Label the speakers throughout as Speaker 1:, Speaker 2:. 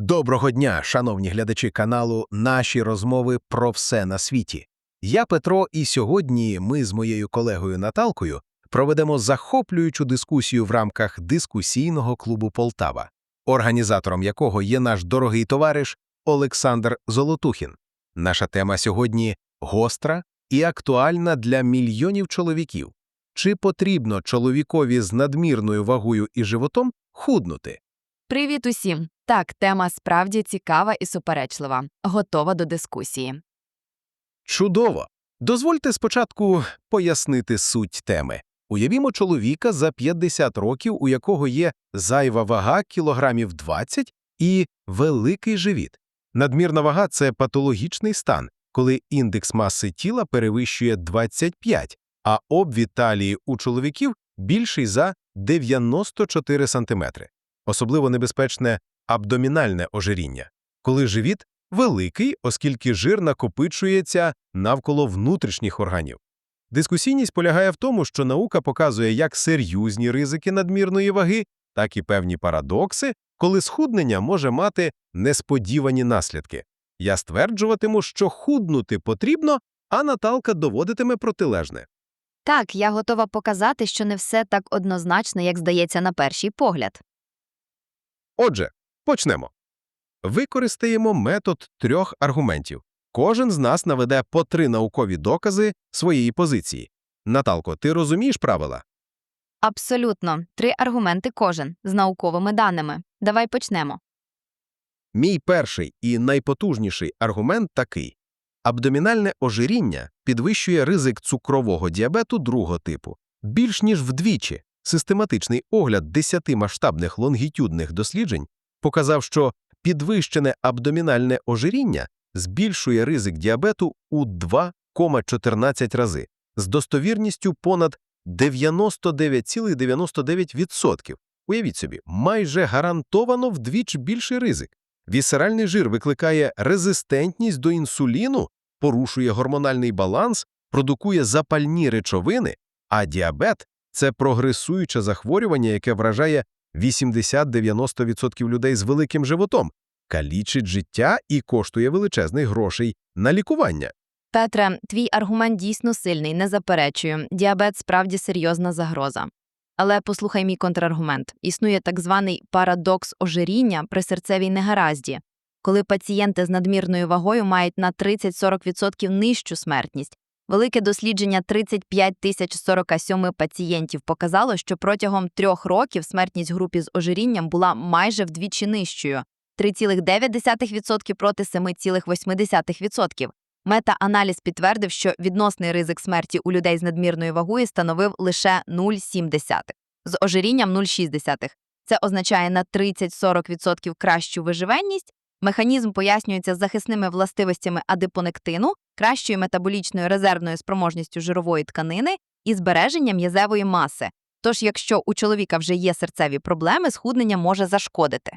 Speaker 1: Доброго дня, шановні глядачі каналу Наші розмови про все на світі. Я Петро, і сьогодні ми з моєю колегою Наталкою проведемо захоплюючу дискусію в рамках дискусійного клубу Полтава, організатором якого є наш дорогий товариш Олександр Золотухін. Наша тема сьогодні гостра і актуальна для мільйонів чоловіків. Чи потрібно чоловікові з надмірною вагою і животом худнути?
Speaker 2: Привіт усім! Так, тема справді цікава і суперечлива. Готова до дискусії.
Speaker 1: Чудово! Дозвольте спочатку пояснити суть теми. Уявімо чоловіка за 50 років, у якого є зайва вага кілограмів 20 і великий живіт. Надмірна вага – це патологічний стан, коли індекс маси тіла перевищує 25, а обвід талії у чоловіків більший за 94 см. Особливо небезпечне абдомінальне ожиріння, коли живіт великий, оскільки жир накопичується навколо внутрішніх органів. Дискусійність полягає в тому, що наука показує як серйозні ризики надмірної ваги, так і певні парадокси, коли схуднення може мати несподівані наслідки. Я стверджуватиму, що худнути потрібно, а Наталка доводитиме протилежне.
Speaker 2: Так, я готова показати, що не все так однозначно, як здається на перший погляд.
Speaker 1: Отже, почнемо. Використаємо метод трьох аргументів. Кожен з нас наведе по три наукові докази своєї позиції. Наталко, ти розумієш правила?
Speaker 2: Абсолютно. Три аргументи кожен з науковими даними. Давай почнемо.
Speaker 1: Мій перший і найпотужніший аргумент такий. Абдомінальне ожиріння підвищує ризик цукрового діабету другого типу більш ніж вдвічі. Систематичний огляд 10 масштабних лонгітюдних досліджень показав, що підвищене абдомінальне ожиріння збільшує ризик діабету у 2,14 рази з достовірністю понад 99,99%. Уявіть собі, майже гарантовано вдвічі більший ризик. Вісеральний жир викликає резистентність до інсуліну, порушує гормональний баланс, продукує запальні речовини, а діабет це прогресуюче захворювання, яке вражає 80-90% людей з великим животом, калічить життя і коштує величезних грошей на лікування.
Speaker 2: Петре, твій аргумент дійсно сильний, не заперечую. Діабет справді серйозна загроза. Але послухай мій контраргумент. Існує так званий парадокс ожиріння при серцевій негаразді, коли пацієнти з надмірною вагою мають на 30-40% нижчу смертність. Велике дослідження 35 тисяч 47 пацієнтів показало, що протягом трьох років смертність групі з ожирінням була майже вдвічі нижчою 3,9% проти 7,8%. Мета-аналіз підтвердив, що відносний ризик смерті у людей з надмірною вагою становив лише 0,7, з ожирінням 0,6. Це означає на 30-40% кращу виживенність. Механізм пояснюється захисними властивостями адипонектину, кращою метаболічною резервною спроможністю жирової тканини і збереженням м'язевої маси. Тож, якщо у чоловіка вже є серцеві проблеми, схуднення може зашкодити.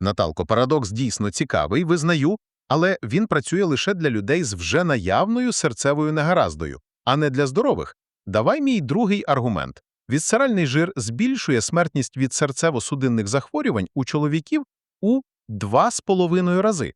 Speaker 1: Наталко, парадокс дійсно цікавий, визнаю, але він працює лише для людей з вже наявною серцевою негараздою, а не для здорових. Давай мій другий аргумент. Вісцеральний жир збільшує смертність від серцево-судинних захворювань у чоловіків у 2,5 рази.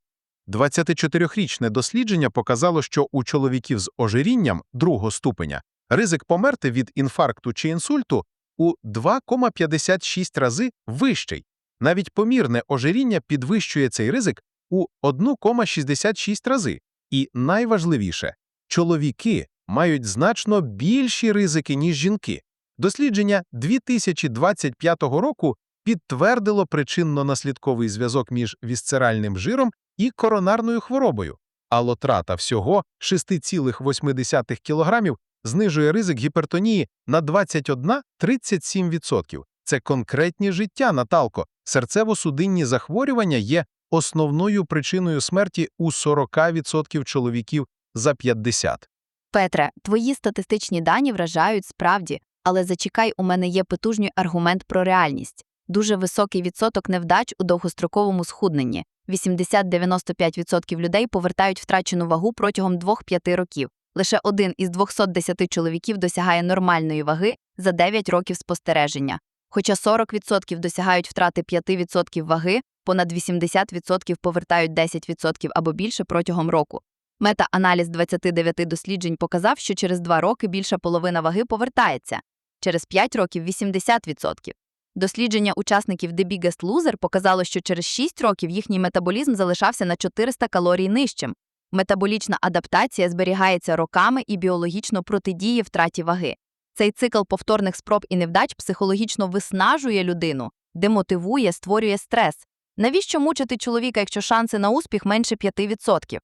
Speaker 1: 24-річне дослідження показало, що у чоловіків з ожирінням другого ступеня ризик померти від інфаркту чи інсульту у 2,56 рази вищий. Навіть помірне ожиріння підвищує цей ризик у 1,66 рази. І найважливіше, чоловіки мають значно більші ризики, ніж жінки. Дослідження 2025 року підтвердило причинно-наслідковий зв'язок між вісцеральним жиром і коронарною хворобою. Алотрата всього 6,8 кг знижує ризик гіпертонії на 21-37%. Це конкретні життя, Наталко. Серцево-судинні захворювання є основною причиною смерті у 40% чоловіків за 50.
Speaker 2: Петре, твої статистичні дані вражають справді, але зачекай, у мене є потужний аргумент про реальність. Дуже високий відсоток невдач у довгостроковому схудненні. 80-95% людей повертають втрачену вагу протягом 2-5 років. Лише один із 210 чоловіків досягає нормальної ваги за 9 років спостереження. Хоча 40% досягають втрати 5% ваги понад 80% повертають 10% або більше протягом року. Мета-аналіз 29 досліджень показав, що через 2 роки більша половина ваги повертається, через 5 років – 80%. Дослідження учасників The Biggest Loser показало, що через 6 років їхній метаболізм залишався на 400 калорій нижчим. Метаболічна адаптація зберігається роками і біологічно протидіє втраті ваги. Цей цикл повторних спроб і невдач психологічно виснажує людину, демотивує, створює стрес. Навіщо мучити чоловіка, якщо шанси на успіх менше 5%?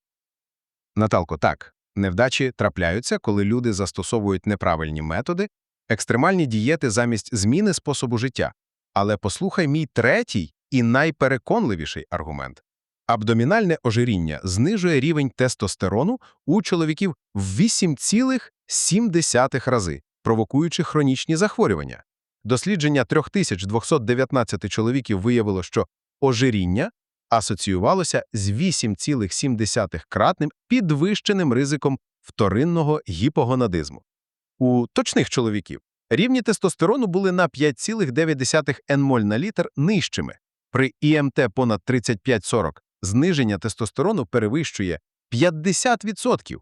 Speaker 1: Наталко, так, невдачі трапляються, коли люди застосовують неправильні методи, екстремальні дієти замість зміни способу життя. Але послухай мій третій і найпереконливіший аргумент. Абдомінальне ожиріння знижує рівень тестостерону у чоловіків в 8,7 рази, провокуючи хронічні захворювання. Дослідження 3219 чоловіків виявило, що ожиріння асоціювалося з 8,7-кратним підвищеним ризиком вторинного гіпогонадизму. У точних чоловіків рівні тестостерону були на 5,9 нмоль на літр нижчими. При ІМТ понад 35-40 зниження тестостерону перевищує 50%.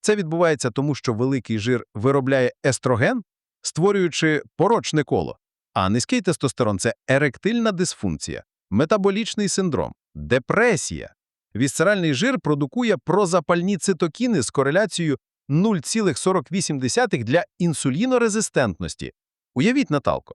Speaker 1: Це відбувається тому, що великий жир виробляє естроген, створюючи порочне коло, а низький тестостерон – це еректильна дисфункція, метаболічний синдром, депресія. Вісцеральний жир продукує прозапальні цитокіни з кореляцією 0,48 для інсулінорезистентності. Уявіть, Наталко,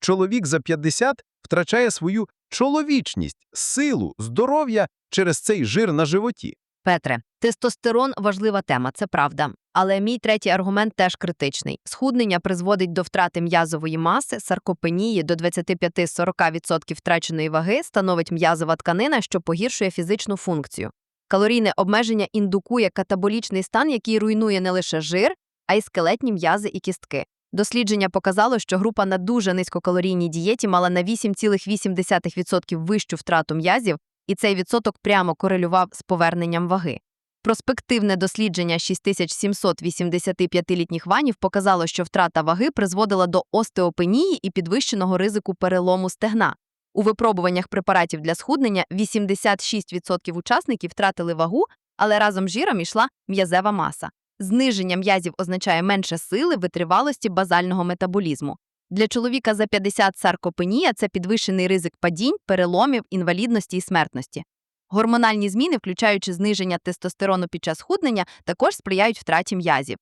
Speaker 1: чоловік за 50 втрачає свою чоловічність, силу, здоров'я через цей жир на животі.
Speaker 2: Петре, тестостерон важлива тема, це правда. Але мій третій аргумент теж критичний. Схуднення призводить до втрати м'язової маси, саркопенії до 25-40% втраченої ваги становить м'язова тканина, що погіршує фізичну функцію. Калорійне обмеження індукує катаболічний стан, який руйнує не лише жир, а й скелетні м'язи і кістки. Дослідження показало, що група на дуже низькокалорійній дієті мала на 8,8% вищу втрату м'язів, і цей відсоток прямо корелював з поверненням ваги. Проспективне дослідження 6785-літніх ванів показало, що втрата ваги призводила до остеопенії і підвищеного ризику перелому стегна. У випробуваннях препаратів для схуднення 86% учасників втратили вагу, але разом з жиром йшла м'язева маса. Зниження м'язів означає менше сили, витривалості базального метаболізму. Для чоловіка за 50 саркопенія – це підвищений ризик падінь, переломів, інвалідності і смертності. Гормональні зміни, включаючи зниження тестостерону під час худнення, також сприяють втраті м'язів.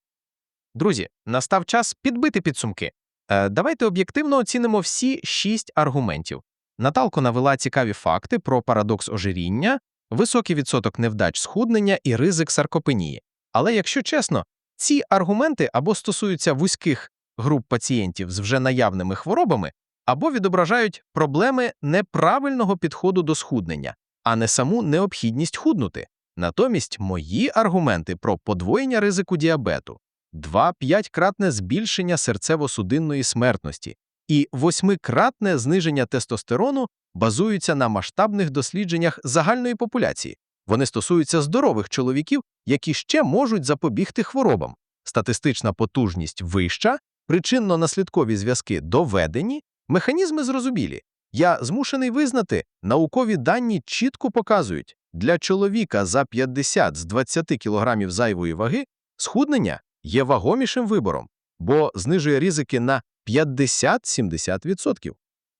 Speaker 3: Друзі, настав час підбити підсумки. Е, давайте об'єктивно оцінимо всі шість аргументів. Наталко навела цікаві факти про парадокс ожиріння, високий відсоток невдач схуднення і ризик саркопенії. Але якщо чесно, ці аргументи або стосуються вузьких груп пацієнтів з вже наявними хворобами, або відображають проблеми неправильного підходу до схуднення, а не саму необхідність худнути. Натомість мої аргументи про подвоєння ризику діабету, 2-5-кратне збільшення серцево-судинної смертності і 8-кратне зниження тестостерону базуються на масштабних дослідженнях загальної популяції. Вони стосуються здорових чоловіків, які ще можуть запобігти хворобам. Статистична потужність вища, причинно-наслідкові зв'язки доведені, механізми зрозумілі. Я змушений визнати, наукові дані чітко показують, для чоловіка за 50 з 20 кілограмів зайвої ваги схуднення є вагомішим вибором, бо знижує ризики на 50-70%.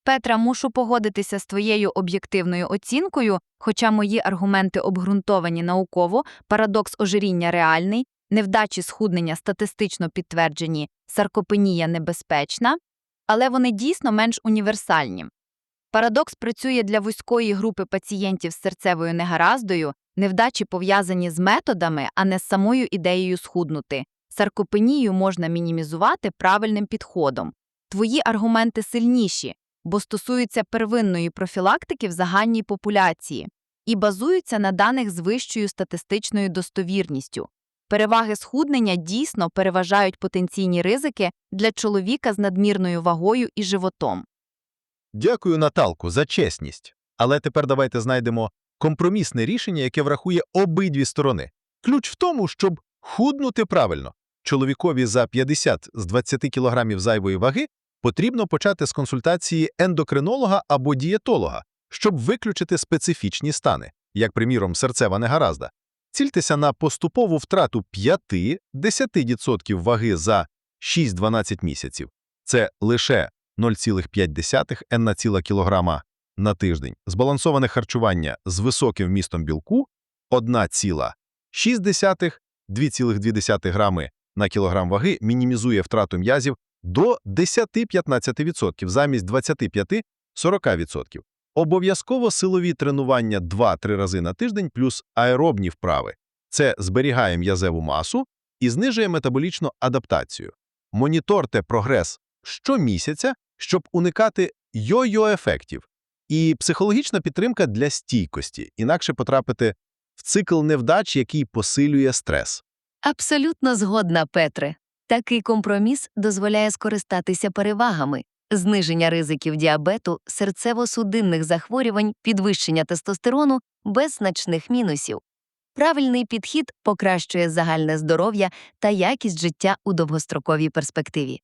Speaker 2: Петра, мушу погодитися з твоєю об'єктивною оцінкою, хоча мої аргументи обґрунтовані науково, парадокс ожиріння реальний, невдачі схуднення статистично підтверджені, саркопенія небезпечна, але вони дійсно менш універсальні. Парадокс працює для вузької групи пацієнтів з серцевою негараздою, невдачі пов'язані з методами, а не з самою ідеєю схуднути. Саркопенію можна мінімізувати правильним підходом. Твої аргументи сильніші, бо стосуються первинної профілактики в загальній популяції і базуються на даних з вищою статистичною достовірністю. Переваги схуднення дійсно переважають потенційні ризики для чоловіка з надмірною вагою і животом.
Speaker 1: Дякую, Наталку, за чесність. Але тепер давайте знайдемо компромісне рішення, яке врахує обидві сторони. Ключ в тому, щоб худнути правильно. Чоловікові за 50 з 20 кілограмів зайвої ваги потрібно почати з консультації ендокринолога або дієтолога, щоб виключити специфічні стани, як, приміром, серцева негаразда. Цільтеся на поступову втрату 5-10% ваги за 6-12 місяців. Це лише 0,5 енна кілограма на тиждень. Збалансоване харчування з високим вмістом білку 1,6-2,2 грами на кілограм ваги мінімізує втрату м'язів до 10-15% замість 25-40%. Обов'язково силові тренування 2-3 рази на тиждень плюс аеробні вправи. Це зберігає м'язеву масу і знижує метаболічну адаптацію. Моніторте прогрес щомісяця, щоб уникати йо-йо-ефектів. І психологічна підтримка для стійкості, інакше потрапити в цикл невдач, який посилює стрес.
Speaker 4: Абсолютно згодна, Петре. Такий компроміс дозволяє скористатися перевагами зниження ризиків діабету, серцево-судинних захворювань, підвищення тестостерону без значних мінусів. Правильний підхід покращує загальне здоров'я та якість життя у довгостроковій перспективі.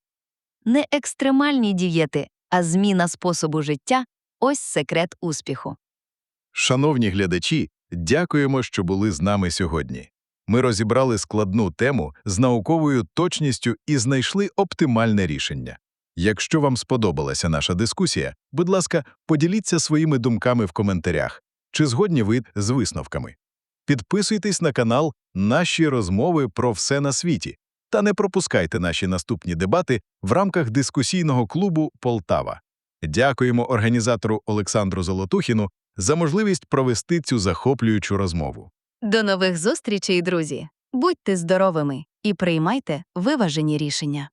Speaker 4: Не екстремальні дієти, а зміна способу життя ось секрет успіху.
Speaker 5: Шановні глядачі, дякуємо, що були з нами сьогодні. Ми розібрали складну тему з науковою точністю і знайшли оптимальне рішення. Якщо вам сподобалася наша дискусія, будь ласка, поділіться своїми думками в коментарях, чи згодні ви з висновками. Підписуйтесь на канал Наші розмови про все на світі та не пропускайте наші наступні дебати в рамках дискусійного клубу Полтава. Дякуємо організатору Олександру Золотухіну за можливість провести цю захоплюючу розмову.
Speaker 4: До нових зустрічей, друзі! Будьте здоровими і приймайте виважені рішення.